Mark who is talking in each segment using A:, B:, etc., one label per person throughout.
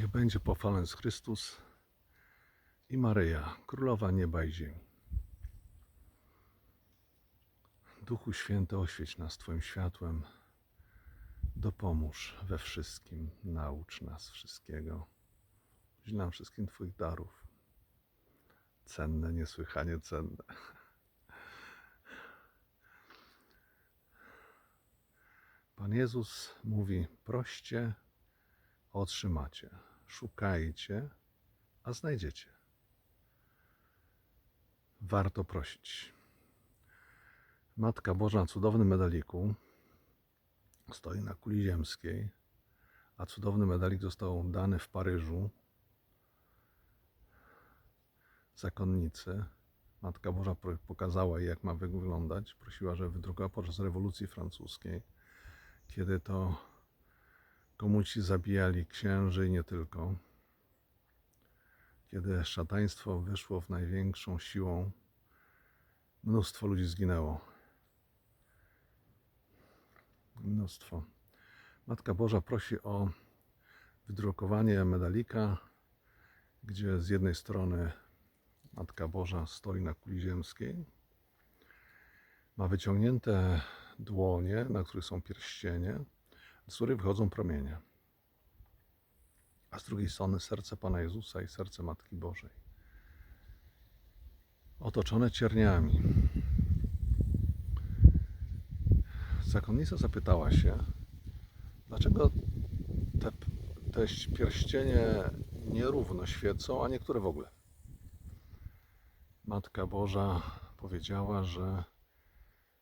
A: Niech będzie pochwalony Chrystus i Maryja, Królowa Nieba i Ziemi. Duchu Święty, oświeć nas Twoim światłem, dopomóż we wszystkim, naucz nas wszystkiego. Udziel nam wszystkim Twoich darów. Cenne, niesłychanie cenne. Pan Jezus mówi: proście, otrzymacie. Szukajcie, a znajdziecie. Warto prosić. Matka Boża na cudownym medaliku stoi na kuli ziemskiej, a cudowny medalik został dany w Paryżu zakonnicy. Matka Boża pokazała jej, jak ma wyglądać. Prosiła, żeby wydrukowała podczas rewolucji francuskiej, kiedy to komuci zabijali księży i nie tylko. Kiedy szataństwo wyszło w największą siłą, mnóstwo ludzi zginęło. Mnóstwo. Matka Boża prosi o wydrukowanie medalika, gdzie z jednej strony Matka Boża stoi na kuli ziemskiej, ma wyciągnięte dłonie, na których są pierścienie, z których wychodzą promienie. A z drugiej strony serce Pana Jezusa i serce Matki Bożej. Otoczone cierniami. Zakonnica zapytała się, dlaczego te, te pierścienie nierówno świecą, a niektóre w ogóle. Matka Boża powiedziała, że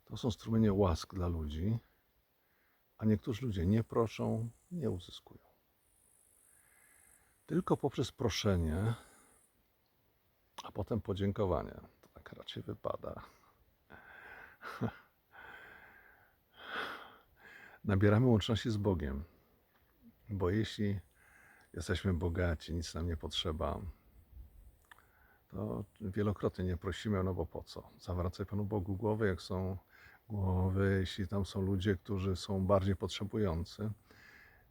A: to są strumienie łask dla ludzi, a niektórzy ludzie nie proszą, nie uzyskują. Tylko poprzez proszenie, a potem podziękowanie. To tak raczej wypada. Nabieramy łączności z Bogiem, bo jeśli jesteśmy bogaci, nic nam nie potrzeba, to wielokrotnie nie prosimy, no bo po co? Zawracaj Panu Bogu głowy, jak są głowy, jeśli tam są ludzie, którzy są bardziej potrzebujący.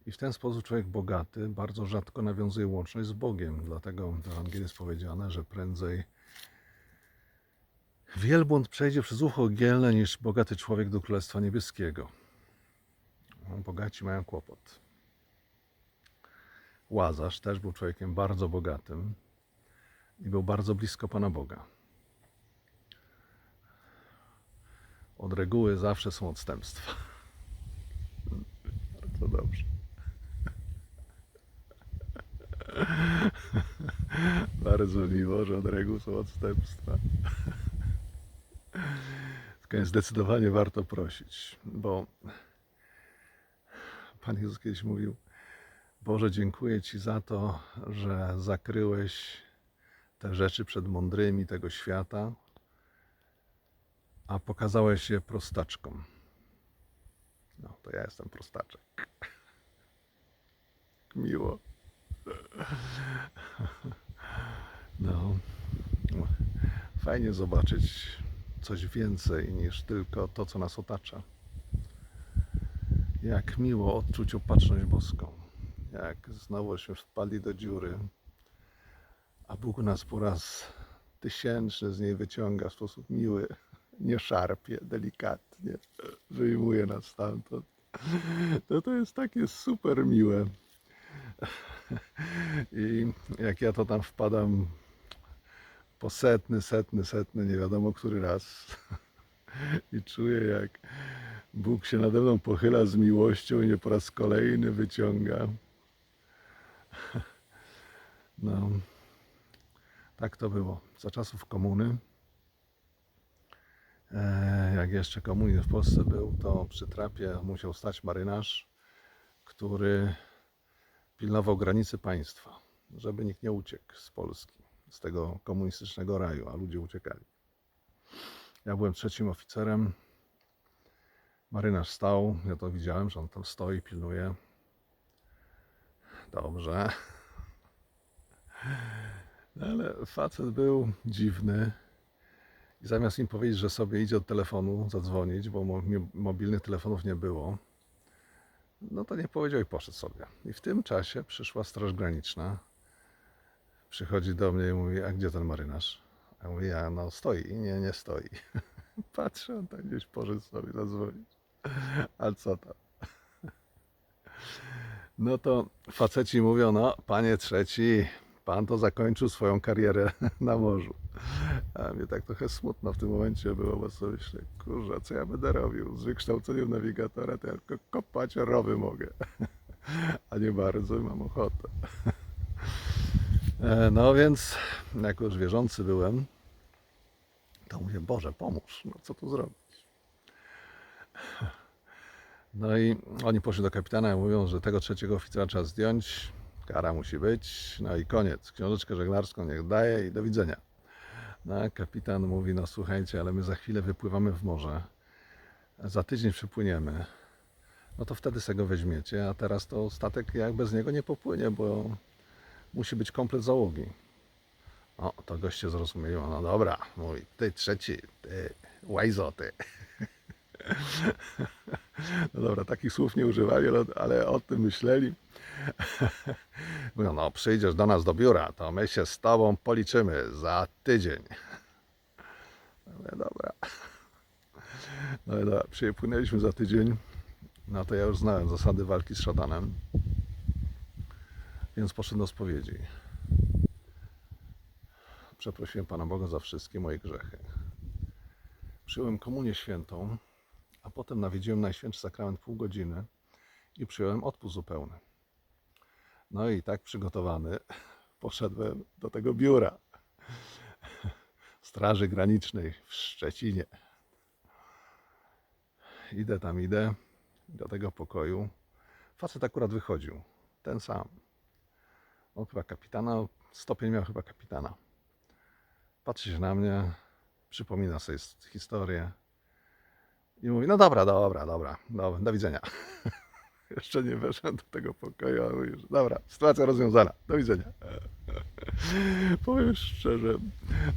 A: I w ten sposób człowiek bogaty bardzo rzadko nawiązuje łączność z Bogiem. Dlatego w Ewangelii jest powiedziane, że prędzej wielbłąd przejdzie przez ucho ogielne niż bogaty człowiek do Królestwa Niebieskiego. No, Bogaci mają kłopot. Łazarz też był człowiekiem bardzo bogatym i był bardzo blisko Pana Boga. Od reguły zawsze są odstępstwa. Bardzo dobrze. Bardzo miło, że od reguły są odstępstwa. Tylko zdecydowanie warto prosić, bo Pan Jezus kiedyś mówił: Boże, dziękuję Ci za to, że zakryłeś te rzeczy przed mądrymi tego świata, a pokazałeś je prostaczkom. No, to ja jestem prostaczek. Miło. No, fajnie zobaczyć coś więcej niż tylko to, co nas otacza. Jak miło odczuć opatrzność boską. Jak znowuśmy wpadli do dziury, a Bóg nas po raz tysięczny z niej wyciąga w sposób miły, nie szarpie, delikatnie, wyjmuje nas stamtąd. No to jest takie super miłe. I jak ja to tam wpadam po setny, setny, setny, nie wiadomo który raz i czuję jak Bóg się nade mną pochyla z miłością i mnie po raz kolejny wyciąga. No, tak to było. Za czasów komuny, jak jeszcze komunizm w Polsce był, to przy trapie musiał stać marynarz, który pilnował granicy państwa, żeby nikt nie uciekł z Polski, z tego komunistycznego raju, a ludzie uciekali. Ja byłem trzecim oficerem. Marynarz stał, ja to widziałem, że on tam stoi, pilnuje. Dobrze. No ale facet był dziwny. I zamiast im powiedzieć, że sobie idzie od telefonu zadzwonić, bo mobilnych telefonów nie było, No to nie powiedział i poszedł sobie. I w tym czasie przyszła Straż Graniczna. Przychodzi do mnie i mówi, a gdzie ten marynarz? Ja mówię, ja no stoi. Nie, nie stoi. Patrzę, on tam gdzieś poszedł sobie zadzwonić. A co tam? No to faceci mówią, no panie trzeci, pan to zakończył swoją karierę na morzu. A mnie tak trochę smutno w tym momencie było, bo sobie myślę, kurze, co ja będę robił? Z wykształceniem nawigatora to ja tylko kopać rowy mogę. A nie bardzo mam ochotę. E, No więc, jako już wierzący byłem, to mówię, Boże, pomóż, no co tu zrobić? No i oni poszli do kapitana i mówią, że tego trzeciego oficera trzeba zdjąć, kara musi być, no i koniec. Książeczkę żeglarską niech daje i do widzenia. No, kapitan mówi, no słuchajcie, ale my za chwilę wypływamy w morze, za tydzień przypłyniemy, no to wtedy sobie go weźmiecie, a teraz to statek jak bez niego nie popłynie, bo musi być komplet załogi. O, to goście zrozumieli, no dobra, mówi, ty trzeci, ty, łajzo, ty. No dobra, takich słów nie używali, ale, ale o tym myśleli. Mówią, no przyjdziesz do nas do biura, to my się z tobą policzymy za tydzień. Mówię, dobra. No dobra, przypłynęliśmy za tydzień. No to ja już znałem zasady walki z szatanem. Więc poszedłem do spowiedzi. Przeprosiłem Pana Boga za wszystkie moje grzechy. Przyjąłem komunię świętą, a potem nawiedziłem Najświętszy Sakrament pół godziny i przyjąłem odpust zupełny. No i tak przygotowany poszedłem do tego biura Straży Granicznej w Szczecinie. Idę tam, idę do tego pokoju. Facet akurat wychodził, ten sam. On chyba kapitana, stopień miał chyba kapitana. Patrzy się na mnie, przypomina sobie historię i mówi, no dobra, dobra, dobra, dobra do widzenia. Jeszcze nie weszłem do tego pokoju, a mówi, że dobra, sytuacja rozwiązana, do widzenia. Powiem szczerze,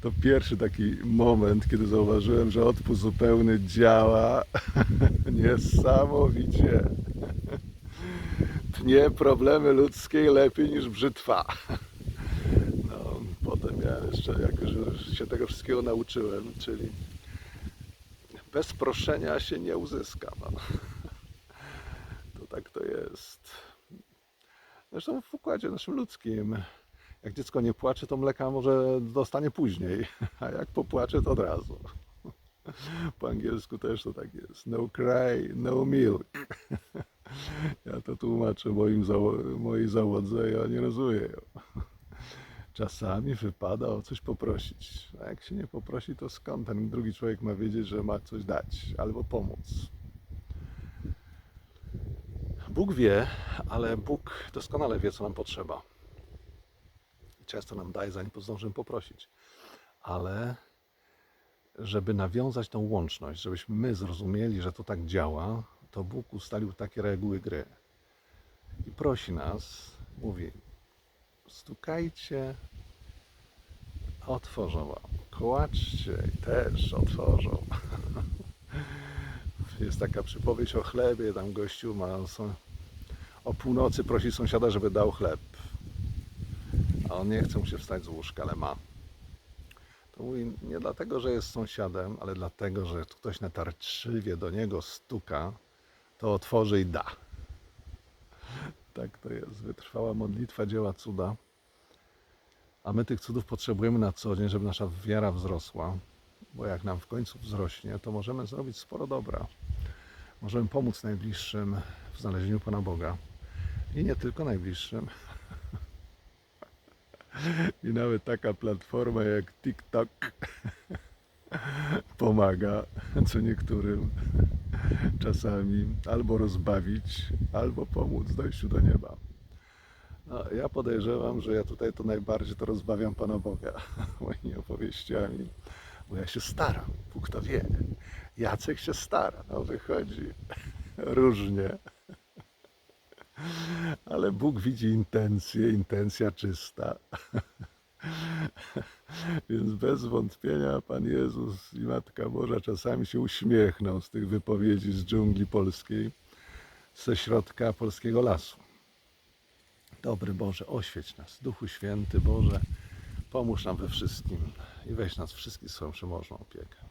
A: to pierwszy taki moment, kiedy zauważyłem, że odpust zupełny działa niesamowicie. Tnie problemy ludzkie lepiej niż brzytwa. No, potem ja jeszcze, jak już się tego wszystkiego nauczyłem, czyli bez proszenia się nie uzyska. No. To tak to jest. Zresztą w układzie naszym ludzkim, jak dziecko nie płacze, to mleka może dostanie później, a jak popłacze, to od razu. Po angielsku też to tak jest. No cry, no milk. Ja to tłumaczę moim mojej załodze i oni rozumieją. Czasami wypada o coś poprosić. A jak się nie poprosi, to skąd ten drugi człowiek ma wiedzieć, że ma coś dać albo pomóc? Bóg wie, ale Bóg doskonale wie, co nam potrzeba. Często nam daje, zanim zdążymy poprosić. Ale żeby nawiązać tą łączność, żebyśmy my zrozumieli, że to tak działa, to Bóg ustalił takie reguły gry. I prosi nas, mówi, stukajcie, otworzą wam. Kołaczcie i też otworzą. Jest taka przypowieść o chlebie, tam gościu ma, o północy prosi sąsiada, żeby dał chleb. A on nie chce mu się wstać z łóżka, ale ma. To mówi nie dlatego, że jest sąsiadem, ale dlatego, że ktoś natarczywie do niego stuka, to otworzy i da. Tak to jest. Wytrwała modlitwa dzieła cuda. A my tych cudów potrzebujemy na co dzień, żeby nasza wiara wzrosła. Bo jak nam w końcu wzrośnie, to możemy zrobić sporo dobra. Możemy pomóc najbliższym w znalezieniu Pana Boga. I nie tylko najbliższym. I nawet taka platforma jak TikTok pomaga co niektórym czasami albo rozbawić, albo pomóc dojściu do nieba. No, ja podejrzewam, że ja tutaj to najbardziej to rozbawiam Pana Boga moimi opowieściami, bo ja się staram, Bóg to wie. Jacek się stara, no wychodzi różnie. Ale Bóg widzi intencję, intencja czysta. Więc bez wątpienia Pan Jezus i Matka Boża czasami się uśmiechną z tych wypowiedzi z dżungli polskiej, ze środka polskiego lasu. Dobry Boże, oświeć nas. Duchu Święty Boże, pomóż nam we wszystkim i weź nas wszystkich swoją przemożną opiekę.